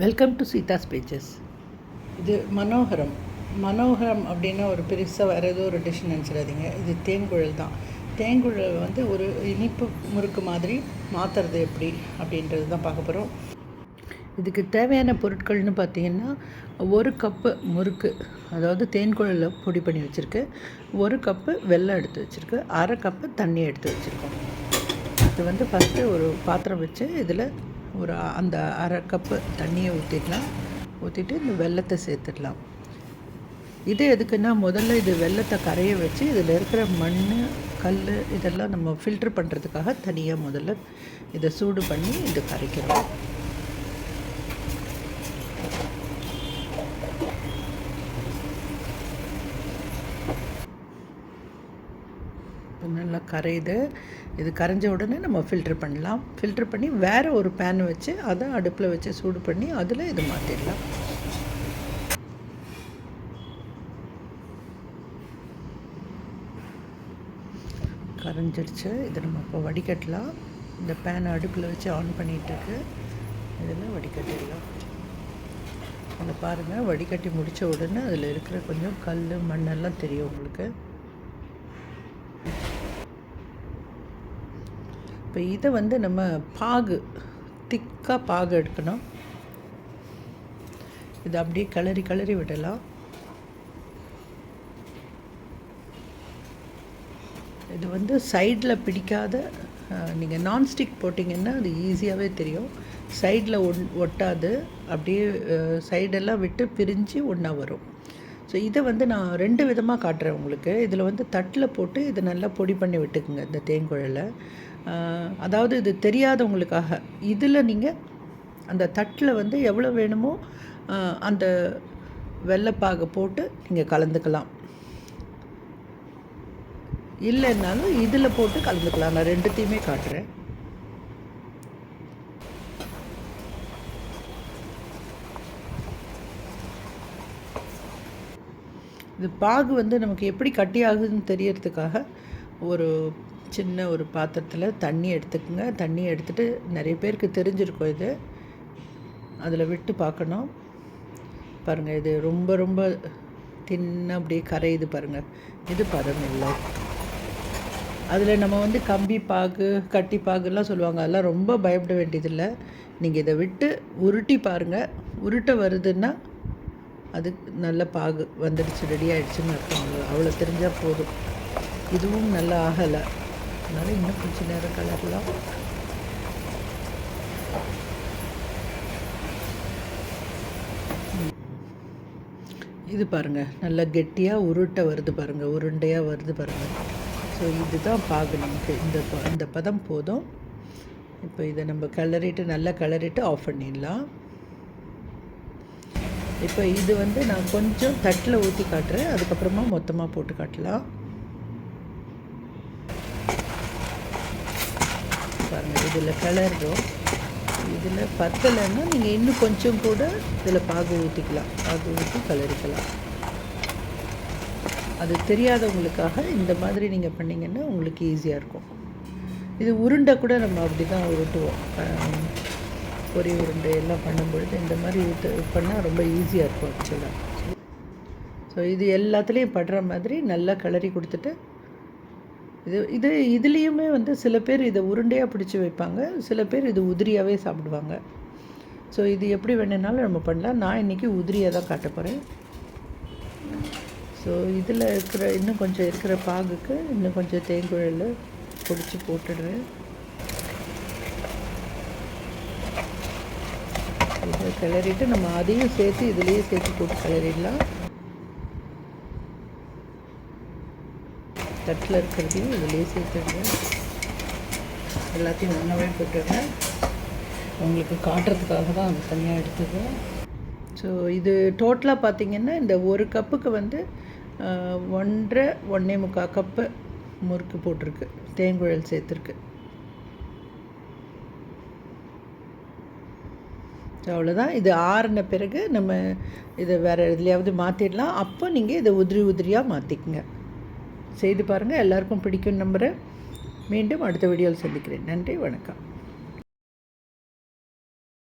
Welcome to Seetha's pages இது மனோகரம். மனோகரம் அப்படின்னா ஒரு பெருசாக வேறு ஏதோ ஒரு டிஷ் நினச்சிடாதீங்க. இது தேங்குழல் தான். தேங்குழல் வந்து ஒரு இனிப்பு முறுக்கு மாதிரி மாற்றுறது எப்படி அப்படின்றது தான் பார்க்க போகிறோம் இதுக்கு தேவையான பொருட்கள்னு பார்த்தீங்கன்னா ஒரு கப்பு முறுக்கு அதாவது தேன்குழலில் பொடி பண்ணி வச்சுருக்கு. ஒரு கப்பு வெல்லம் எடுத்து வச்சுருக்கு. அரை கப்பு தண்ணி எடுத்து வச்சுருக்கோம். இது வந்து ஃபஸ்ட்டு ஒரு பாத்திரம் வச்சு இதில் ஒரு அந்த அரை கப்பு தண்ணியை ஊற்றிடலாம் ஊற்றிட்டு இந்த வெல்லத்தை சேர்த்துடலாம். இது எதுக்குன்னா முதல்ல இது வெள்ளத்தை கரைய வச்சு இதில் இருக்கிற மண் கல் இதெல்லாம் நம்ம ஃபில்ட்ரு பண்ணுறதுக்காக தனியாக முதல்ல இதை சூடு பண்ணி இது கரைக்கிறோம் நல்லா கரையுது. இது கரைஞ்ச உடனே நம்ம ஃபில்ட்ரு பண்ணலாம். ஃபில்ட்ரு பண்ணி வேறு ஒரு பேன் வச்சு அதை அடுப்பில் வச்சு சூடு பண்ணி அதில் இது மாற்றிடலாம் கரைஞ்சிருச்சு. இதை நம்ம இப்போ வடிகட்டலாம். இந்த பேனை அடுப்பில் வச்சு ஆன் பண்ணிகிட்ருக்கு இதில் வடிகட்டிடலாம். அதை பாருங்கள் வடிகட்டி முடித்த உடனே அதில் இருக்கிற கொஞ்சம் கல் மண்ணெல்லாம் தெரியும் உங்களுக்கு. இப்போ இதை வந்து நம்ம பாகு திக்காக பாகு எடுக்கணும். இதை அப்படியே கிளறி கிளறி விடலாம். இது வந்து சைடில் பிடிக்காத நீங்கள் நான்ஸ்டிக் போட்டிங்கன்னா அது ஈஸியாகவே தெரியும். சைடில் ஒன் ஒட்டாது. அப்படியே சைடெல்லாம் விட்டு பிரிஞ்சு ஒன்றா வரும். ஸோ இதை வந்து நான் ரெண்டு விதமாக காட்டுறேன் உங்களுக்கு. இதில் வந்து தட்டில் போட்டு இதை நல்லா பொடி பண்ணி விட்டுக்குங்க இந்த தேங்குழலை. அதாவது இது தெரியாதவங்களுக்காக. இதில் நீங்கள் அந்த தட்டில் வந்து எவ்வளோ வேணுமோ அந்த வெள்ளைப்பாகை போட்டு நீங்கள் கலந்துக்கலாம். இல்லைன்னாலும் இதில் போட்டு கலந்துக்கலாம். நான் ரெண்டுத்தையுமே காட்டுறேன். இது பாகு வந்து நமக்கு எப்படி கட்டி ஆகுதுன்னு தெரியறதுக்காக ஒரு சின்ன ஒரு பாத்திரத்தில் தண்ணி எடுத்துக்கோங்க. தண்ணி எடுத்துகிட்டு நிறைய பேருக்கு தெரிஞ்சிருக்கும் இது. அதில் விட்டு பார்க்கணும். பாருங்கள் இது ரொம்ப ரொம்ப தின்ன அப்படியே கரையுது பாருங்கள் இது பதம் இல்லை அதில் நம்ம வந்து கம்பி பாகு கட்டி பாகுலாம் சொல்லுவாங்க. அதெல்லாம் ரொம்ப பயப்பட வேண்டியதில்லை. நீங்கள் இதை விட்டு உருட்டி பாருங்கள் உருட்ட வருதுன்னா அது நல்ல பாகு வந்துடுச்சு ரெடி ஆகிடுச்சுன்னு அர்த்தம். அவ்வளோ தெரிஞ்சால் போதும். இதுவும் நல்லா ஆகலை. அதனால் இன்னும் கொஞ்சம் நேரம் கலரலாம். இது பாருங்கள் நல்லா கெட்டியாக உருட்டை வருது பாருங்கள் உருண்டையாக வருது பாருங்கள் ஸோ இதுதான் பாகு நமக்கு. இந்த இந்த பதம் போதும். இப்போ இதை நம்ம கலரிட்டு நல்லா கலரிட்டு ஆஃப் பண்ணிடலாம். இப்போ இது வந்து நான் கொஞ்சம் தட்டில் ஊற்றி காட்டுறேன். அதுக்கப்புறமா மொத்தமாக போட்டு காட்டலாம். பாருங்கள் இதில் கிளறுறோம் இதில் பத்தலைன்னா நீங்கள் இன்னும் கொஞ்சம் கூட இதில் பாகு ஊற்றிக்கலாம் பாகு ஊற்றி கலரிக்கலாம் அது தெரியாதவங்களுக்காக இந்த மாதிரி நீங்கள் பண்ணிங்கன்னா உங்களுக்கு ஈஸியாக இருக்கும். இது உருண்டை கூட நம்ம அப்படி தான் உருட்டுவோம் பொரி உருண்டை எல்லாம் பண்ணும்பொழுது இந்த மாதிரி ஊற்று பண்ணால் ரொம்ப ஈஸியாக இருக்கும் ஆக்சுவலாக ஸோ இது எல்லாத்துலேயும் படுற மாதிரி நல்லா கிளறி கொடுத்துட்டு இது இது இதுலேயுமே வந்து சில பேர் இதை உருண்டையாக பிடிச்சி வைப்பாங்க. சில பேர் இது உதிரியாகவே சாப்பிடுவாங்க. ஸோ இது எப்படி வேணுனாலும் நம்ம பண்ணலாம். நான் இன்றைக்கி உதிரியாக தான் காட்ட போகிறேன் ஸோ இதில் இருக்கிற இன்னும் கொஞ்சம் இருக்கிற பாகுக்கு இன்னும் கொஞ்சம் தேங்குழல் பிடிச்சி போட்டுடுறேன் இதை கிளறிட்டு நம்ம அதையும் சேர்த்து இதுலேயே சேர்த்து போட்டு கிளறிடலாம். தட்டில் இருக்கிறதையும் இதுலேயே சேர்த்துடுறேன் எல்லாத்தையும் ஒன்றாவே போட்டுடுறேன். உங்களுக்கு காட்டுறதுக்காக தான் அது தனியாக எடுத்தது. ஸோ இது டோட்டலாக பார்த்திங்கன்னா இந்த ஒரு கப்புக்கு வந்து ஒன்றரை ஒன்றே முக்கால் கப்பு முறுக்கு போட்டிருக்கு. தேங்குழல் சேர்த்துருக்கு. அவ்வளோதான் இது ஆறின பிறகு நம்ம இதை வேறு எதுலையாவது மாற்றிடலாம் அப்போ நீங்கள் இதை உதிரி உதிரியாக மாற்றிக்குங்க செய்து பாருங்கள் எல்லாருக்கும் பிடிக்கும் நம்புகிறேன் மீண்டும் அடுத்த வீடியோவில் சந்திக்கிறேன். நன்றி வணக்கம்.